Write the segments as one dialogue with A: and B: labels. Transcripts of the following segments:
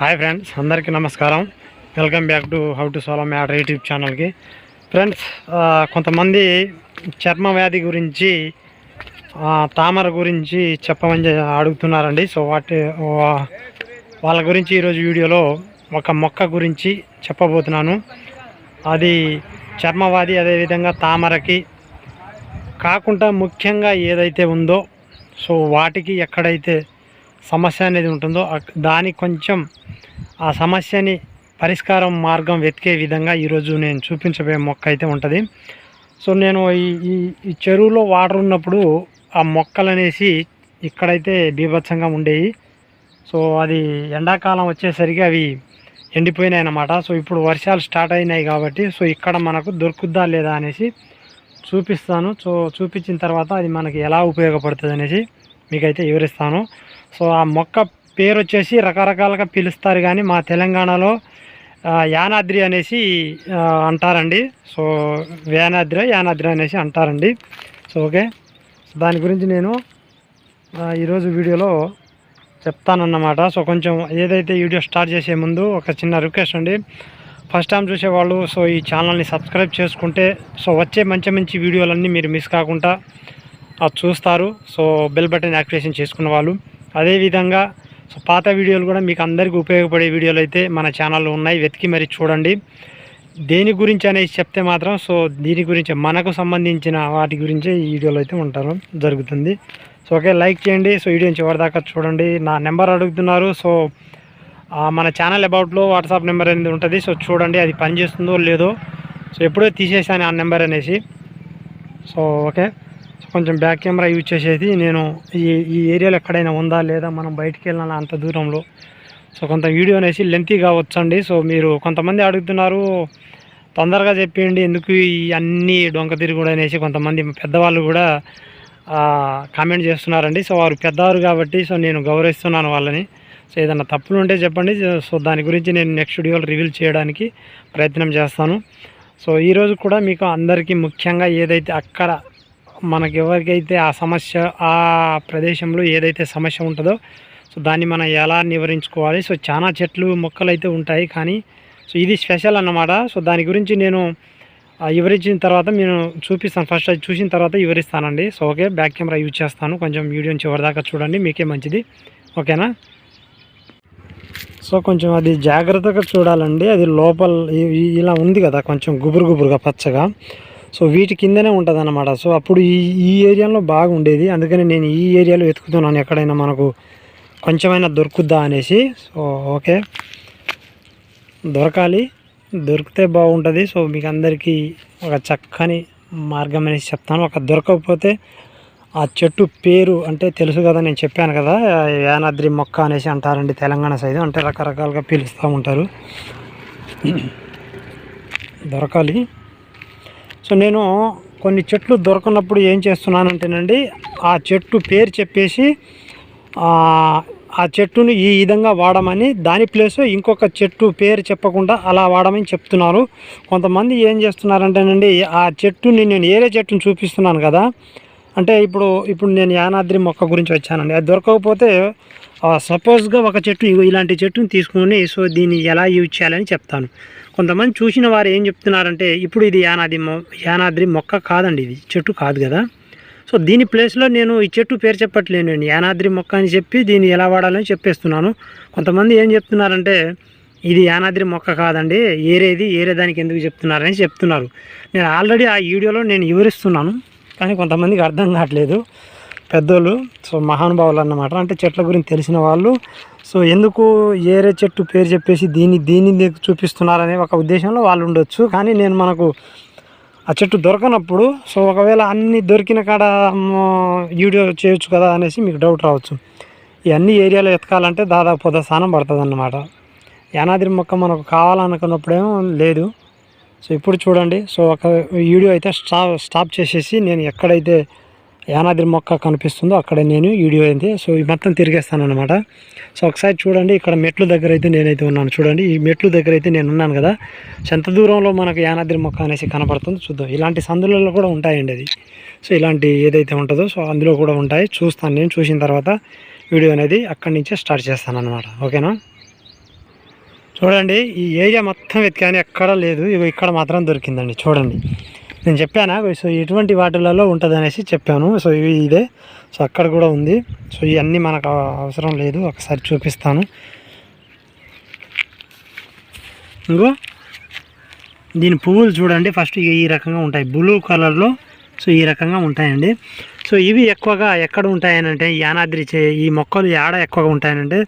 A: Hi friends అందరికీ నమస్కారం. Welcome back to how to solo matter YouTube ఛానల్కి friends కొంతమంది చర్మ వ్యాధి గురించి తామర గురించి చెప్పమని అడుగుతున్నారండి. సో వాటి వాళ్ళ గురించి ఈరోజు వీడియోలో ఒక మొక్క గురించి చెప్పబోతున్నాను. అది చర్మవ్యాధి అదేవిధంగా తామరకి కాకుండా ముఖ్యంగా ఏదైతే ఉందో సో వాటికి ఎక్కడైతే సమస్య అనేది ఉంటుందో దానికి కొంచెం ఆ సమస్యని పరిష్కారం మార్గం వెతికే విధంగా ఈరోజు నేను చూపించబోయే మొక్క అయితే ఉంటుంది. సో నేను ఈ ఈ ఈ చెరువులో వాటర్ ఉన్నప్పుడు ఆ మొక్కలు అనేసి ఇక్కడైతే బీభత్సంగా ఉండేవి సో అది ఎండాకాలం వచ్చేసరికి అవి ఎండిపోయినాయి అన్నమాట సో ఇప్పుడు వర్షాలు స్టార్ట్ అయినాయి కాబట్టి సో ఇక్కడ మనకు దొరుకుద్దా లేదా అనేసి చూపిస్తాను. సో చూపించిన తర్వాత అది మనకి ఎలా ఉపయోగపడుతుంది అనేసి మీకైతే వివరిస్తాను. సో ఆ మొక్క పేరు వచ్చేసి రకరకాలుగా పిలుస్తారు కానీ మా తెలంగాణలో యానాద్రి అనేసి అంటారండి. సో యానాద్రి యానాద్రి అనేసి అంటారండి. So okay. దాని గురించి నేను ఈరోజు వీడియోలో చెప్తానన్నమాట. సో కొంచెం ఏదైతే వీడియో స్టార్ట్ చేసే ముందు ఒక చిన్న రిక్వెస్ట్ అండి. ఫస్ట్ టైం చూసేవాళ్ళు సో ఈ ఛానల్ని సబ్స్క్రైబ్ చేసుకుంటే సో వచ్చే మంచి మంచి వీడియోలన్నీ మీరు మిస్ కాకుండా చూస్తారు. సో బెల్ బటన్ యాక్టివేషన్ చేసుకున్న వాళ్ళు. అదేవిధంగా సో పాత వీడియోలు కూడా మీకు అందరికీ ఉపయోగపడే వీడియోలు అయితే మన ఛానల్లో ఉన్నాయి. వెతికి మరి చూడండి. దేని గురించి అనేది చెప్తే మాత్రం సో దీని గురించి మనకు సంబంధించిన వాటి గురించే ఈ వీడియోలో అయితే ఉంటారు. జరుగుతుంది. సో ఓకే లైక్ చేయండి. సో వీడియో చివరిదాకా చూడండి. నా నెంబర్ అడుగుతున్నారు. సో మన ఛానల్ అబౌట్లో వాట్సాప్ నెంబర్ అనేది ఉంటుంది. సో చూడండి అది పనిచేస్తుందో లేదో. సో ఎప్పుడో తీసేసాను ఆ నెంబర్ అనేసి. So okay. కొంచెం బ్యాక్ కెమెరా యూజ్ చేసేది. నేను ఈ ఈ ఏరియాలో ఎక్కడైనా ఉందా లేదా మనం బయటికి వెళ్ళాలా అంత దూరంలో. సో కొంత వీడియో అనేసి లెంతీగా వచ్చండి. సో మీరు కొంతమంది అడుగుతున్నారు తొందరగా చెప్పేయండి ఎందుకు ఈ అన్ని డొంక తిరుగుడు అనేసి కొంతమంది పెద్దవాళ్ళు కూడా కామెంట్ చేస్తున్నారండి. సో వారు పెద్దవారు కాబట్టి సో నేను గౌరవిస్తున్నాను వాళ్ళని. సో ఏదైనా తప్పులు ఉంటే చెప్పండి. సో దాని గురించి నేను నెక్స్ట్ వీడియోలో రివీల్ చేయడానికి ప్రయత్నం చేస్తాను. సో ఈరోజు కూడా మీకు అందరికీ ముఖ్యంగా ఏదైతే అక్కడ మనకి ఎవరికైతే ఆ సమస్య ఆ ప్రదేశంలో ఏదైతే సమస్య ఉంటుందో సో దాన్ని మనం ఎలా నివారించుకోవాలి? సో చాలా చెట్లు మొక్కలు అయితే ఉంటాయి కానీ సో ఇది స్పెషల్ అన్నమాట. సో దాని గురించి నేను వివరించిన తర్వాత నేను చూపిస్తాను. ఫస్ట్ అది చూసిన తర్వాత వివరిస్తానండి. So okay back camera use చేస్తాను. కొంచెం వీడియో చివరిదాకా చూడండి మీకే మంచిది. ఓకేనా? సో కొంచెం అది జాగ్రత్తగా చూడాలండి. అది లోపల ఇలా ఉంది కదా కొంచెం గుబురు గుబురుగా పచ్చగా. సో వీటి కిందనే ఉంటుంది అన్నమాట సో అప్పుడు ఈ ఈ ఏరియాలో బాగా ఉండేది అందుకని నేను ఈ ఏరియాలో వెతుకుతున్నాను ఎక్కడైనా మనకు కొంచెమైనా దొరుకుద్దా అనేసి. So okay. దొరకాలి. దొరికితే బాగుంటుంది. సో మీకు అందరికీ ఒక చక్కని మార్గం అనేసి చెప్తాను. ఒక దొరకకపోతే ఆ చెట్టు పేరు అంటే తెలుసు కదా నేను చెప్పాను కదా యానాద్రి మొక్క అనేసి అంటారండి తెలంగాణ సైడ్. అంటే రకరకాలుగా పిలుస్తూ ఉంటారు. దొరకాలి. సో నేను కొన్ని చెట్లు దొరకనప్పుడు ఏం చేస్తున్నానంటేనండి ఆ చెట్టు పేరు చెప్పేసి ఆ చెట్టును ఈ విధంగా వాడమని దాని ప్లేస్ ఇంకొక చెట్టు పేరు చెప్పకుండా అలా వాడమని చెప్తున్నారు. కొంతమంది ఏం చేస్తున్నారంటేనండి ఆ చెట్టుని నేను ఏరే చెట్టుని చూపిస్తున్నాను కదా. అంటే ఇప్పుడు ఇప్పుడు నేను యానాద్రి మొక్క గురించి వచ్చానండి. అది దొరకకపోతే సపోజ్గా ఒక చెట్టు ఇలాంటి చెట్టుని తీసుకొని సో దీన్ని ఎలా యూజ్ చేయాలని చెప్తాను. కొంతమంది చూసిన వారు ఏం చెప్తున్నారంటే ఇప్పుడు ఇది యానాది మొ యానాద్రి మొక్క కాదండి ఇది చెట్టు కాదు కదా. సో దీని ప్లేస్లో నేను ఈ చెట్టు పేరు చెప్పట్లేను యానాద్రి మొక్క అని చెప్పి దీన్ని ఎలా వాడాలని చెప్పేస్తున్నాను. కొంతమంది ఏం చెప్తున్నారంటే ఇది యానాద్రి మొక్క కాదండి ఏరేది ఏరే దానికి ఎందుకు చెప్తున్నారని చెప్తున్నారు. నేను ఆల్రెడీ ఆ వీడియోలో నేను వివరిస్తున్నాను కానీ కొంతమందికి అర్థం కావట్లేదు. పెద్దోళ్ళు సో మహానుభావులు అన్నమాట అంటే చెట్ల గురించి తెలిసిన వాళ్ళు. సో ఎందుకు ఏరే చెట్టు పేరు చెప్పేసి దీన్ని దీన్ని చూపిస్తున్నారనే ఒక ఉద్దేశంలో వాళ్ళు ఉండొచ్చు. కానీ నేను మనకు ఆ చెట్టు దొరకనప్పుడు సో ఒకవేళ అన్ని దొరికిన కాడ వీడియో చేయొచ్చు కదా అనేసి మీకు డౌట్ రావచ్చు. ఈ అన్ని ఏరియాలో ఎతకాలంటే దాదాపు పొద స్థానం పడుతుంది అన్నమాట యానాద్రి మొక్క మనకు కావాలనుకున్నప్పుడేమో లేదు. సో ఇప్పుడు చూడండి. సో ఒక వీడియో అయితే స్టాప్ స్టాప్ చేసేసి నేను ఎక్కడైతే యానాద్రి మొక్క కనిపిస్తుందో అక్కడ నేను వీడియో అయితే సో ఈ మొత్తం తిరిగేస్తాను అనమాట సో ఒకసారి చూడండి ఇక్కడ మెట్లు దగ్గర అయితే నేనైతే ఉన్నాను. చూడండి ఈ మెట్లు దగ్గర అయితే నేను ఉన్నాను కదా. ఎంత దూరంలో మనకు యానాద్రి మొక్క అనేసి కనపడుతుంది. చూద్దాం. ఇలాంటి సందులలో కూడా ఉంటాయండి అది. సో ఇలాంటి ఏదైతే ఉంటుందో సో అందులో కూడా ఉంటాయి. చూస్తాను నేను. చూసిన తర్వాత వీడియో అనేది అక్కడి నుంచే స్టార్ట్ చేస్తాను అనమాట ఓకేనా? చూడండి ఈ ఏరియా మొత్తం వెతికాని. ఎక్కడా లేదు. ఇగో ఇక్కడ మాత్రం దొరికిందండి. చూడండి. నేను చెప్పానా? సో ఇటువంటి వాటిలలో ఉంటుంది అనేసి చెప్పాను. సో ఇవి ఇదే. సో అక్కడ కూడా ఉంది. సో ఇవన్నీ మనకు అవసరం లేదు. ఒకసారి చూపిస్తాను. ఇంకో. దీని పువ్వులు చూడండి. ఫస్ట్ ఈ రకంగా ఉంటాయి. బ్లూ కలర్లో సో ఈ రకంగా ఉంటాయండి. సో ఇవి ఎక్కువగా ఎక్కడ ఉంటాయనంటే యానాద్రి చే ఈ మొక్కలు ఏడ ఎక్కువగా ఉంటాయనంటే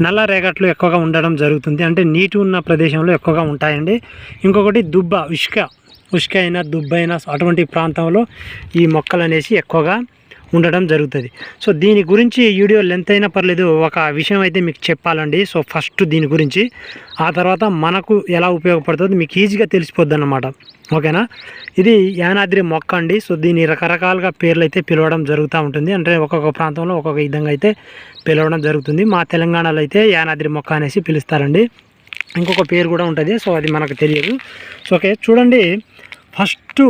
A: నల్ల రేగట్లు ఎక్కువగా ఉండడం జరుగుతుంది. అంటే నీటి ఉన్న ప్రదేశంలో ఎక్కువగా ఉంటాయండి. ఇంకొకటి దుబ్బ ఇష్క. ఉష్క అయినా దుబ్బ అయినా అటువంటి ప్రాంతంలో ఈ మొక్కలు అనేసి ఎక్కువగా ఉండడం జరుగుతుంది. సో దీని గురించి వీడియో లెంత్ అయినా పర్లేదు ఒక విషయం అయితే మీకు చెప్పాలండి. సో ఫస్ట్ దీని గురించి ఆ తర్వాత మనకు ఎలా ఉపయోగపడుతుందో మీకు ఈజీగా తెలిసిపోద్ది అన్నమాట ఓకేనా? ఇది యానాద్రి మొక్క అండి. సో దీని రకరకాలుగా పేర్లు అయితే పిలవడం జరుగుతూ ఉంటుంది. అంటే ఒక్కొక్క ప్రాంతంలో ఒక్కొక్క విధంగా అయితే పిలవడం జరుగుతుంది. మా తెలంగాణలో అయితే యానాద్రి మొక్క అనేసి పిలుస్తారండి. ఇంకొక పేరు కూడా ఉంటుంది. సో అది మనకు తెలియదు. సో ఓకే చూడండి. ఫస్ట్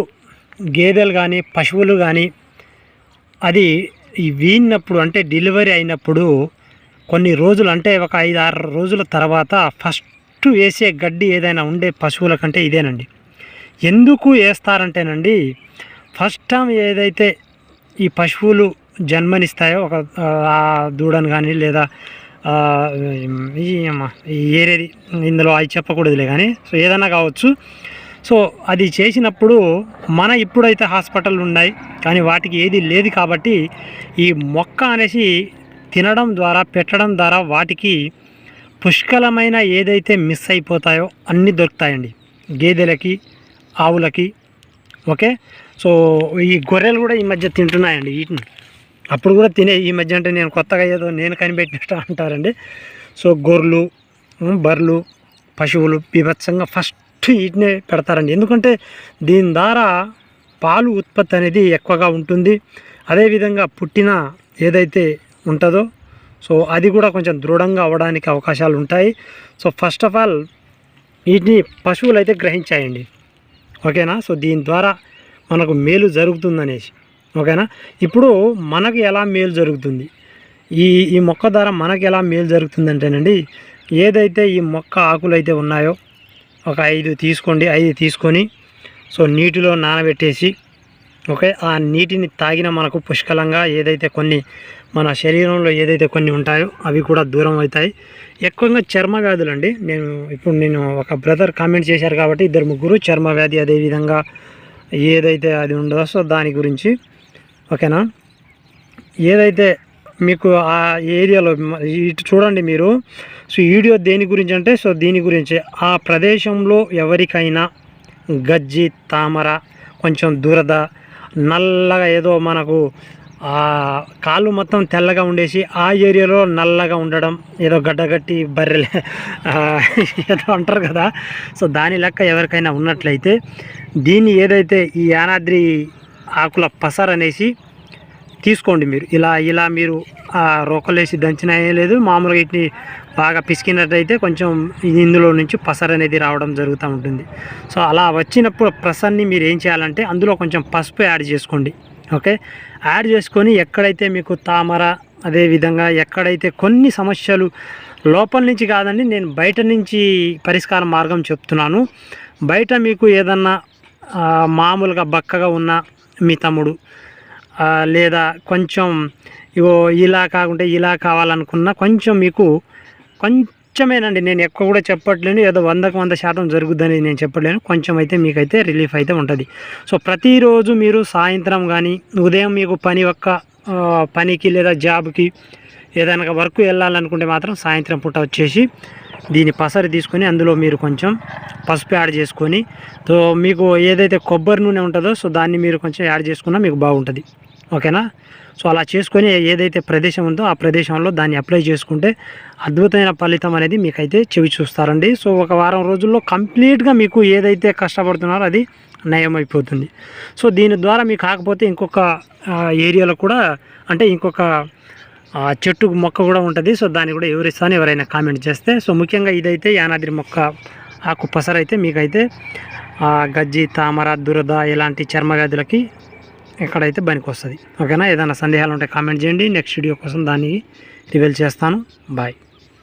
A: గేదెలు కానీ పశువులు కానీ అది ఈ అంటే డెలివరీ అయినప్పుడు కొన్ని రోజులు అంటే ఒక ఐదు ఆరు రోజుల తర్వాత ఫస్ట్ వేసే గడ్డి ఏదైనా ఉండే పశువుల కంటే ఇదేనండి. ఎందుకు వేస్తారంటేనండి ఫస్ట్ టైం ఏదైతే ఈ పశువులు జన్మనిస్తాయో ఒక దూడను కానీ లేదా ఏరేది ఇందులో అవి చెప్పకూడదులే కానీ సో ఏదైనా కావచ్చు సో అది చేసినప్పుడు మన ఇప్పుడైతే హాస్పిటల్ ఉన్నాయి కానీ వాటికి ఏది లేదు కాబట్టి ఈ మొక్క అనేసి తినడం ద్వారా పెట్టడం ద్వారా వాటికి పుష్కలమైన ఏదైతే మిస్ అయిపోతాయో అన్నీ దొరుకుతాయండి. గేదెలకి ఆవులకి ఓకే? సో ఈ గొర్రెలు కూడా ఈ మధ్య తింటున్నాయండి వీటిని. అప్పుడు కూడా తినే ఈ మధ్య అంటే నేను కొత్తగా ఏదో నేను కనిపెట్టినట్టు అంటారండి. సో గొర్రెలు బర్రెలు పశువులు బీభత్సంగా ఫస్ట్ వీటినే పెడతారండి. ఎందుకంటే దీని ద్వారా పాలు ఉత్పత్తి అనేది ఎక్కువగా ఉంటుంది. అదేవిధంగా పుట్టిన ఏదైతే ఉంటుందో సో అది కూడా కొంచెం దృఢంగా అవ్వడానికి అవకాశాలు ఉంటాయి. సో ఫస్ట్ ఆఫ్ ఆల్ వీటిని పశువులు అయితే గ్రహించాయండి. ఓకేనా? సో దీని ద్వారా మనకు మేలు జరుగుతుందనేసి. ఓకేనా? ఇప్పుడు మనకు ఎలా మేలు జరుగుతుంది? ఈ ఈ మొక్క ద్వారా మనకు ఎలా మేలు జరుగుతుందంటేనండి ఏదైతే ఈ మొక్క ఆకులు అయితే ఉన్నాయో ఒక ఐదు తీసుకోండి ఐదు తీసుకొని సో నీటిలో నానబెట్టేసి ఓకే? ఆ నీటిని తాగిన మనకు పుష్కలంగా ఏదైతే కొన్ని మన శరీరంలో ఏదైతే కొన్ని ఉంటాయో అవి కూడా దూరం అవుతాయి. ఎక్కువగా చర్మ వ్యాధులండి నేను ఇప్పుడు నేను ఒక బ్రదర్ కామెంట్ చేశారు కాబట్టి ఇద్దరు ముగ్గురు చర్మ వ్యాధి అదేవిధంగా ఏదైతే అది ఉండదో సో దాని గురించి ఓకేనా? ఏదైతే మీకు ఆ ఏరియాలో ఇటు చూడండి మీరు. సో వీడియో దేని గురించి అంటే సో దీని గురించి. ఆ ప్రదేశంలో ఎవరికైనా గజ్జి తామర కొంచెం దురద నల్లగా ఏదో మనకు కాళ్ళు మొత్తం తెల్లగా ఉండేసి ఆ ఏరియాలో నల్లగా ఉండడం ఏదో గడ్డగట్టి బర్రెలు ఏదో అంటారు కదా. సో దాని లెక్క ఎవరికైనా ఉన్నట్లయితే దీన్ని ఏదైతే ఈ యానాద్రి ఆకుల పసర్ అనేసి తీసుకోండి మీరు. ఇలా ఇలా మీరు ఆ రోకలేసి దంచిన ఏం లేదు. మామూలుగా వీటిని బాగా పిసికినట్టయితే కొంచెం ఇది ఇందులో నుంచి పసర్ అనేది రావడం జరుగుతూ ఉంటుంది. సో అలా వచ్చినప్పుడు ప్రసన్ని మీరు ఏం చేయాలంటే అందులో కొంచెం పసుపు యాడ్ చేసుకోండి. ఓకే? యాడ్ చేసుకొని ఎక్కడైతే మీకు తామర అదేవిధంగా ఎక్కడైతే కొన్ని సమస్యలు లోపల నుంచి కాదండి నేను బయట నుంచి పరిష్కార మార్గం చెప్తున్నాను. బయట మీకు ఏదన్నా మామూలుగా బక్కగా ఉన్న మీ తమ్ముడు లేదా కొంచెం ఇగో ఇలా కాకుంటే ఇలా కావాలనుకున్నా కొంచెం మీకు కొంచెమేనండి నేను ఎక్కువ కూడా చెప్పట్లేను ఏదో వందకు వంద శాతం జరుగుద్దని నేను చెప్పట్లేను కొంచెం అయితే మీకైతే రిలీఫ్ అయితే ఉంటుంది. సో ప్రతిరోజు మీరు సాయంత్రం కానీ ఉదయం మీకు పని ఒక్క పనికి లేదా జాబ్కి ఏదైనా వర్క్ వెళ్ళాలనుకుంటే మాత్రం సాయంత్రం పూట వచ్చేసి దీని పసరి తీసుకొని అందులో మీరు కొంచెం పసుపు యాడ్ చేసుకొని సో మీకు ఏదైతే కొబ్బరి నూనె ఉంటుందో సో దాన్ని మీరు కొంచెం యాడ్ చేసుకున్నా మీకు బాగుంటుంది. ఓకేనా? సో అలా చేసుకొని ఏదైతే ప్రదేశం ఉందో ఆ ప్రదేశంలో దాన్ని అప్లై చేసుకుంటే అద్భుతమైన ఫలితం అనేది మీకైతే చెవి చూస్తారండి. సో ఒక వారం రోజుల్లో కంప్లీట్గా మీకు ఏదైతే కష్టపడుతున్నారో అది నయం అయిపోతుంది సో దీని ద్వారా మీకు కాకపోతే ఇంకొక ఏరియాలో కూడా అంటే ఇంకొక చెట్టు మొక్క కూడా ఉంటుంది. సో దాన్ని కూడా ఎవరిస్తాను ఎవరైనా కామెంట్ చేస్తే. సో ముఖ్యంగా ఇదైతే యానాద్రి మొక్క ఆకు పసరైతే మీకైతే గజ్జి తామర దురద ఇలాంటి చర్మ వ్యాధులకి ఎక్కడైతే పనికి వస్తుంది. ఓకేనా? ఏదైనా సందేహాలు ఉంటే కామెంట్ చేయండి. నెక్స్ట్ వీడియో కోసం దాన్ని రివీల్ చేస్తాను. బాయ్.